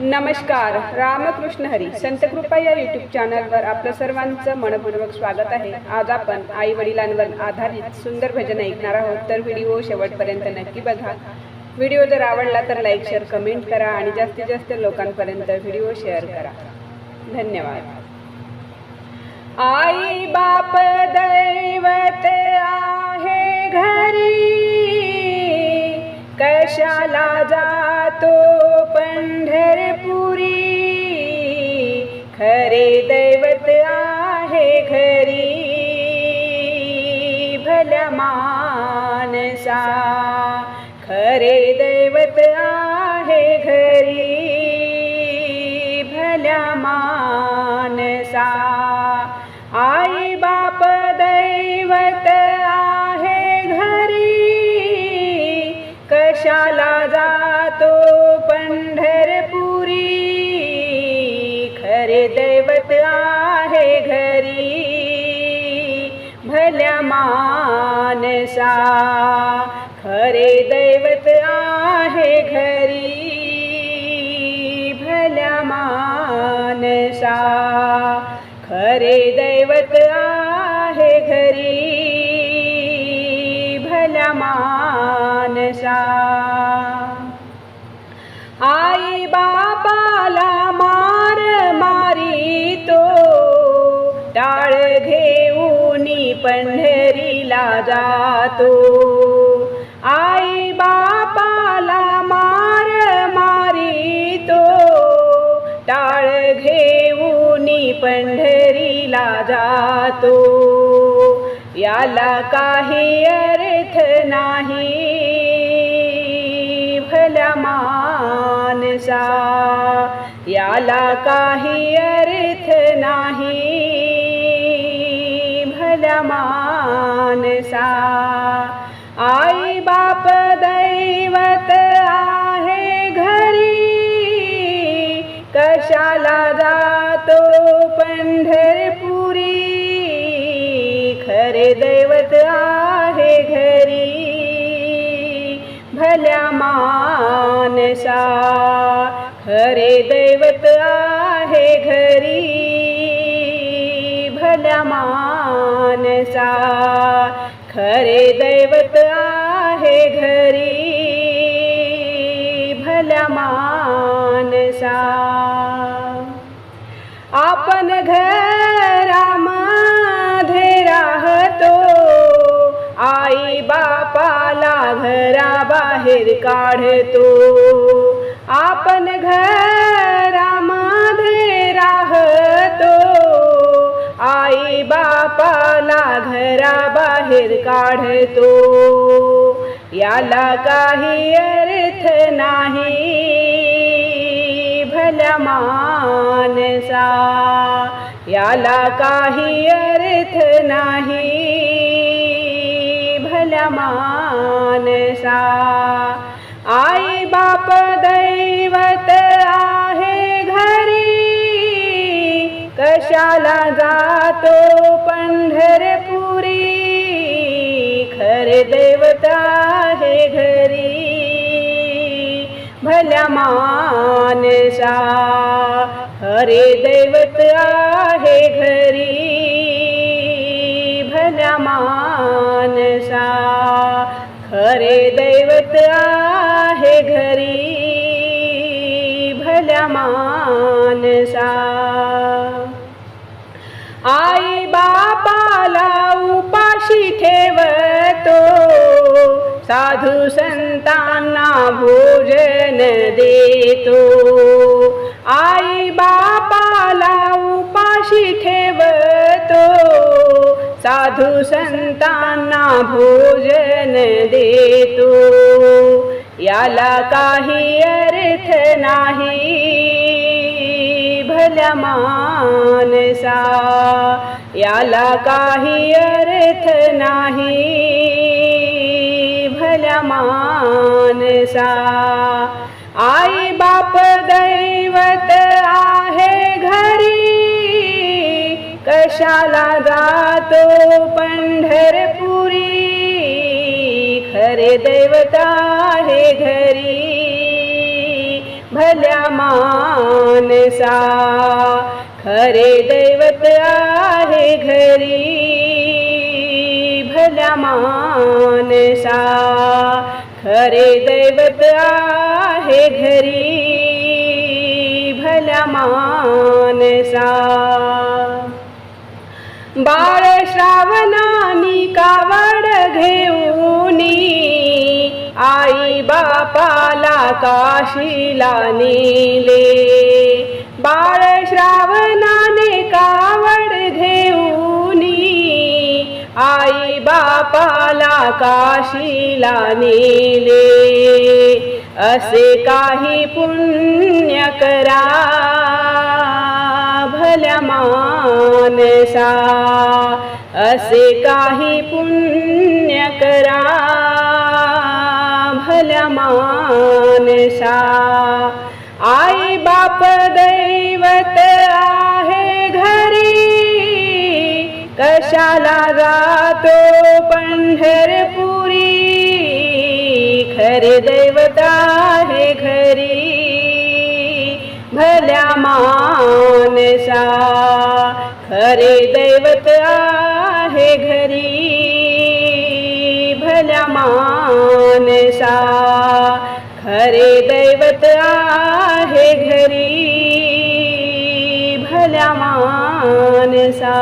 नमस्कार रामकृष्ण हरी. संत कृपा या यूट्यूब चॅनलवर आपलं सर्वांचं मनपूर्वक स्वागत आहे. आज आपण आई वडिलांवर आधारित सुंदर भजन ऐकणार आहोत तर व्हिडिओ शेवटपर्यंत नक्की बघा. व्हिडिओ जर आवडला तर लाईक शेअर कमेंट करा आणि जास्तीत जास्त लोकांपर्यंत व्हिडिओ शेअर करा. धन्यवाद. आई बाप दैवत आहे घर. भल्या मानसा खरे दैवत आहे घरी भल्या मानसा. आई बाप दैवत आहे घरी कशाला जातो पंढरपुरी? खरे दैवत आहे घरी भल्या मानसा खरे दैवत आहे घरी भल्या मानसा खरे दैवत आहे घरी भल्या मानसा. आई बापाला मार मारी तो टाळ मी पंढरीला जातो. आई बापाला मार मारितो. टाळ घेऊन पंढरीला जातो. याला काही अर्थ नाही. भल्या मानसा याला काही अर्थ नाही. मानसा। आई बाप दैवत आहे घरी कशाला जातो पंढरपुरी? खरे दैवत आहे घरी भल्या मानसा। खरे दैवत आहे घरी भल्या मानसा खरे दैवत आहे घरी भल्या मानसा। आपण घरामध्ये राहतो आई बापाला घराबाहेर काढतो. आपण घरामध्ये राहतो आई बापाला घराबाहेर काढतो. याला काही अर्थ नाही. भल्या मानसा याला काही अर्थ नाही. भल्या मानसा आई बाप दैवत आहे घरी. कशाला जातो पंढरपुरी मानसा हरे दैवत आहे घरी भल्या मानसा खरे दैवत आहे घरी भल्या मानसा आई बापाला उपाशी ठेवतो साधू संता भोजन देतो. आई बापाला उपाशी ठेवतो. साधू संतांना भोजन देतो. याला काही अर्थ नाही. भल्या मानसा. याला काही अर्थ नाही. आपल्या मानसा। आई बाप दैवत आहे घरी कशाला जातो पंढरपुरी? खरे दैवत आहे घरी भल्या मानसा। खरे दैवत आहे घरी मानसा खरे दैवत आहे घरी भल्या मानसा. बाळ श्रावणानी कावड घेऊनी आई बापाला काशीला नेले. बाळ श्रावणाने का आई बापाला काशीला नेले. असे काही पुण्य करा भल्या मानसा. असे काही पुण्य करा भल्या मानसा. आई बाप कशाला जातो पंढरपुरी खरे दैवता आहे घरी. भल्या मानसा खरे दैवत आहे घरी. भल्या मानसा खरे दैवत आहे घरी. भल्या मानसा